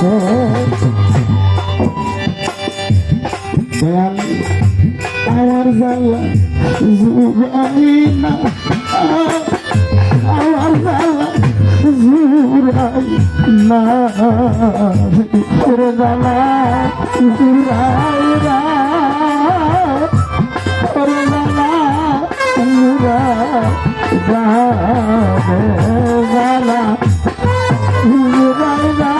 দয়াল আমার জানলা জুড়াই না আমার জানলা জুড়াই না ওরে জানলা জুড়াই না ওরে জানলা জুড়াই যাবে জানলা জুড়াই না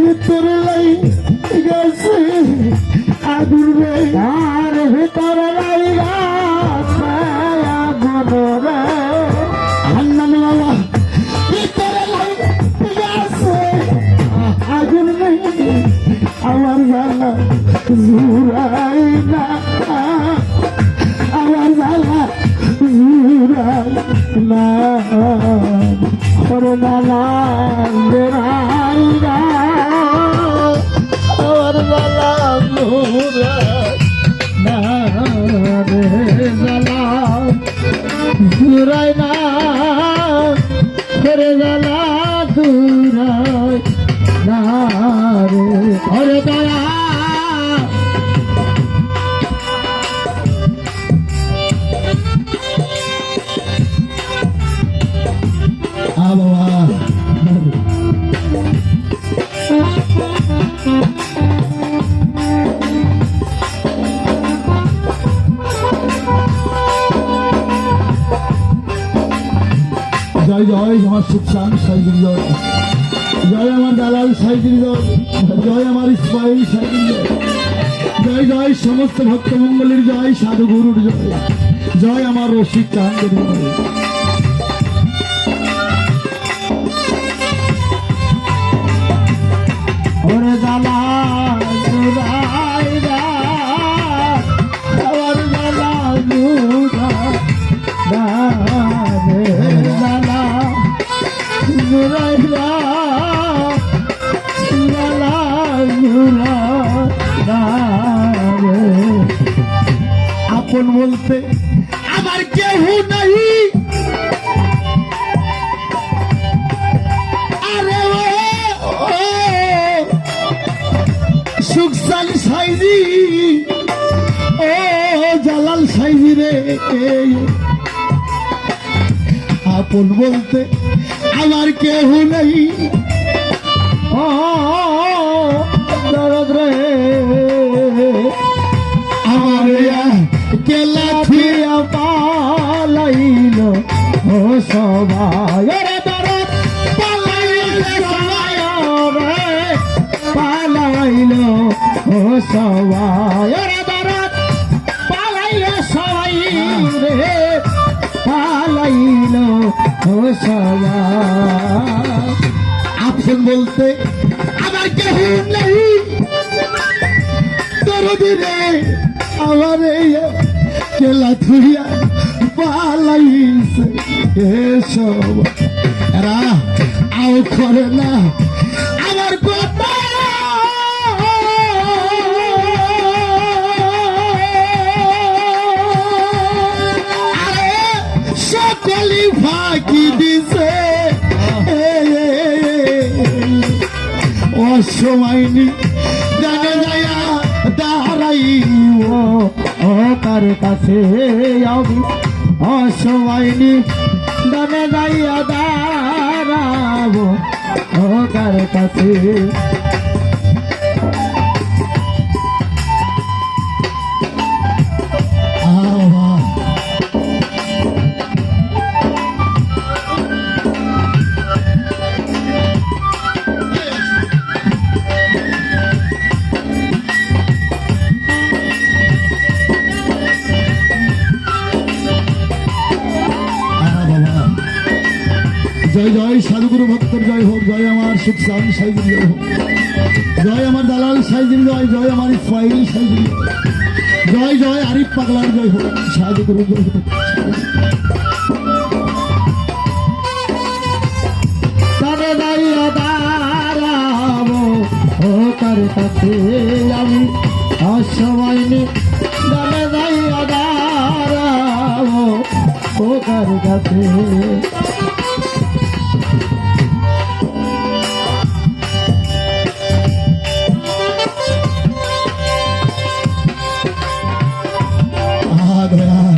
ভিতরে লাই গেছে আগুন রে। আর ভিতরে লাই গেছে আগুন রে। হান্নান বাবা ভিতরে লাই গেছে আগুন রে। আমার জানা জুরাই না আমার জানা জুরাই না। জুরাই না আমার জানা জুরাই না রে জানা জুরাই না জয় আমার সুখান সাইকেল জয় জয় আমার দালাল সাইকেল জয় জয় আমার ইসমাইল সাইকেল জয় জয় জয় সমস্ত ভক্তমঙ্গলের জয় সাধু গুরুর জয়। জয় আমার রসিক চাঁদের জয়। আপন বলতে আমার কেহ নাই আরে সুখসান সাইজি ও জালাল সাইজি রে আপন বলতে আমার কেহ নেই ও দরদ রে সবাই রে দরদ পালাইল সবাই রে পালাইল, ও সবাই রে দরদ পালাইল সবাই রে, পালাইল, ও সবাই। আপন বলতে আমার কেহ নেই দরদিরে আমার কেলা থুইয়া পালাইছে। এসব এরা আও করে না। আমার কথা সকলি ফাঁকি দিছে। এ, অসময়নি জানে যায়া দাঁড়াইব ও তার কাছে আমি অসময়নি। জানে যাইয়া দাঁড়াব ও তার কাছে। সাধুগুরু ভক্তর জয় হোক, জয় আমার সুখ সাম সাইজির জয় হোক। জয় আমার দালাল সাইজির জয় জয় আমার ইসমাইল সাইজির জয়। জয় আরিফ পাগলার জয় হোক, সাধুগুরু আমি অসময় নি ও তার কাছে দয়াল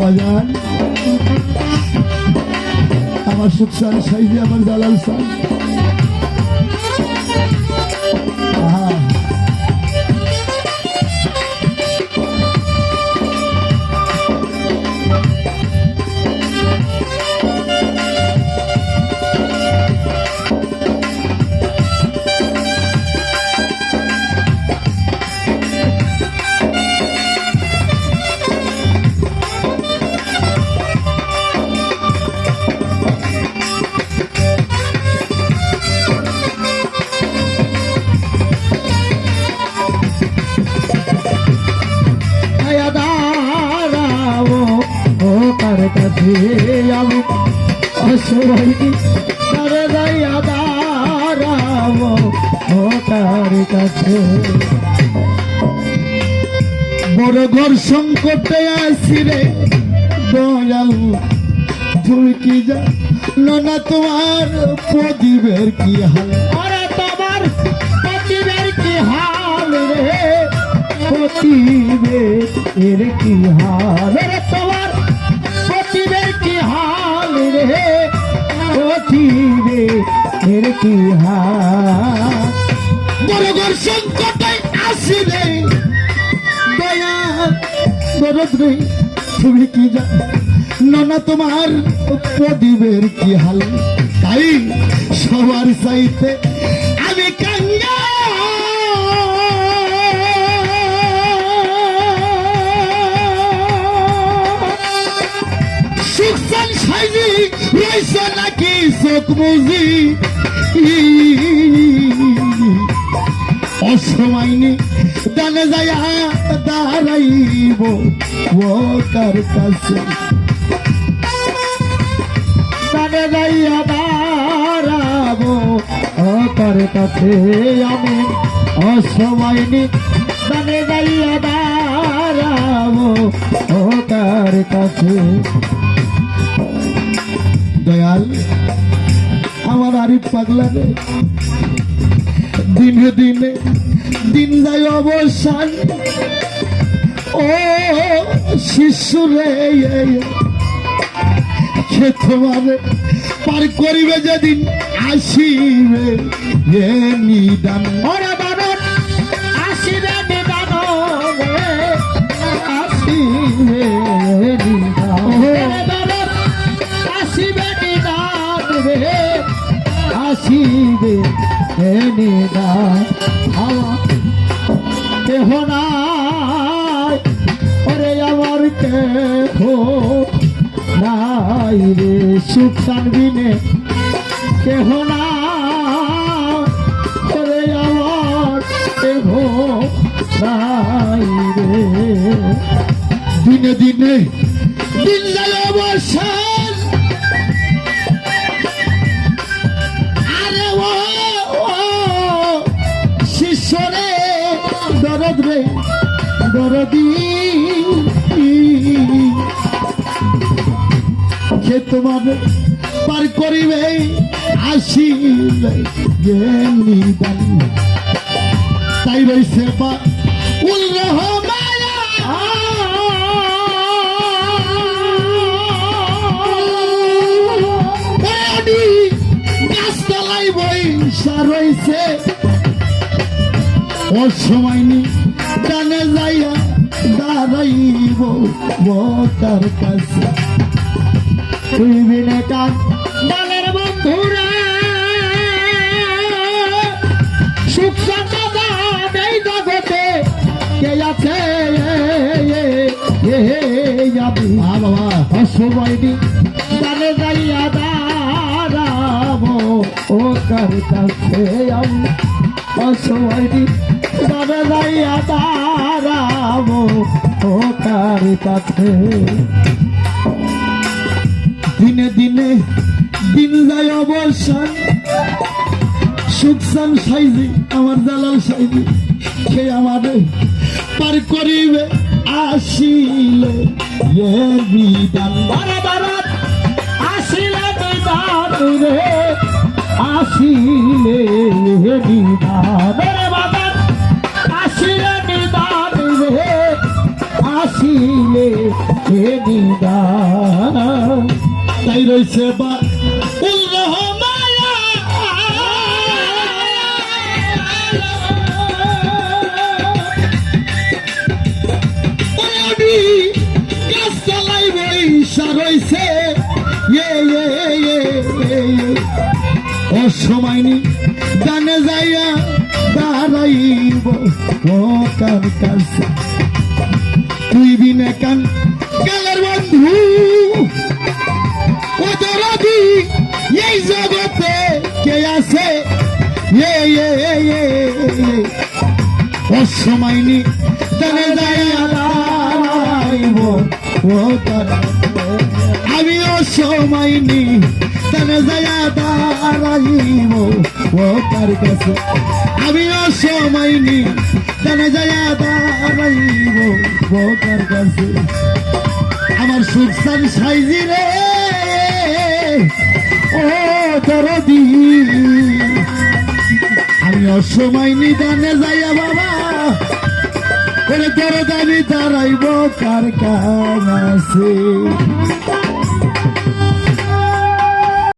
বাজান আমার সুখসান সাইজি আমার দালাল সান অসবাইনি তারে দাইয়া দাঁড়াবো ও তার কাছে বড় ঘর সংকটে আসি রে দয়াল তুমি কি যা না তোমার প্রদীপের কি হাল আরে তোমার প্রদীপের কি হাল রে এর কি হাল রে প্রতিবে এর কি সংকটে আসিলে, দয়া দরদ তুমি কি জান? নানা তোমার প্রদীপের কি হাল? তাই সবার চাইতে আমি কাঙ্গা রয়েছে নাকি চোখ বুঝি অসমাইনি দানে যায় দাঁড়াইব ও কার কাছে দানে যাইয়া দাঁড়াবো ও তার কাছে আমি অসময়নি দানে যাইয়া দাঁড়াবো ও তার কাছে দয়াল, আমার আরিফ পাগলা রে দিনে দিনে দিন যায় অবসান। ও শিশু রে, সে তোমারে পার করিবে যেদিন আসিবে এ নিদান। হে নিদান কেহ নাই, ওরে আমার কেহ নাই রে। সুখ সানবিনে কেহ নাই, ওরে আমার কেহ নাই রে। দিনে দিনে দিন তোমার পার করিবে, আসিলে জ্ঞানী দান তাই রয়েছে বা উল সময় নি যাইয়া দাঁড়াইব বতার কাছে। তুই বিনে কান দলের বন্ধুরা। সুখ সন্ততা নেই জগতে কে আছে? বাবা অসময়নি জানে যাইয়া দাঁড়াবো। ও কার কাছে আমি অসময়নি জানে যাইয়া দাঁড়াবো। ও কার কাছে? দিনে দিনে দিন যায় অবসান। সুখসান সাইজি, আমার দালাল সাইজি, সে আমাদের পার করিবে, আসিলে বিধান। বারে বারাত আসিলে নিদান রে, আসিলে নিদান রে বাবার আসিলে নিদান রে, আসিলে নিদান তাই রয়েছে বা রয়েছে। ইয়ে ইয়ে ইয়ে ইয়ে ও সময় নি ডানে যাইয়া দাঁড়াইব, ও কার তুই বিনে কান, গেলের বন্ধু। অপরাধী এই জগতে কে আছে অসময়নি জানে যায় আলাইব ও তার আমি অসময়নি জানে যায় দাঁড়াইব ও তার কাছে আমি অসময়নি জানে যায় দাঁড়াইব ও তার কাছে আমার সুখসান সাইজি রে ও দরদি আমি অসময় নিদানে যাইয়া বাবা এর দরদানি দাঁড়াইব কার কান আছে।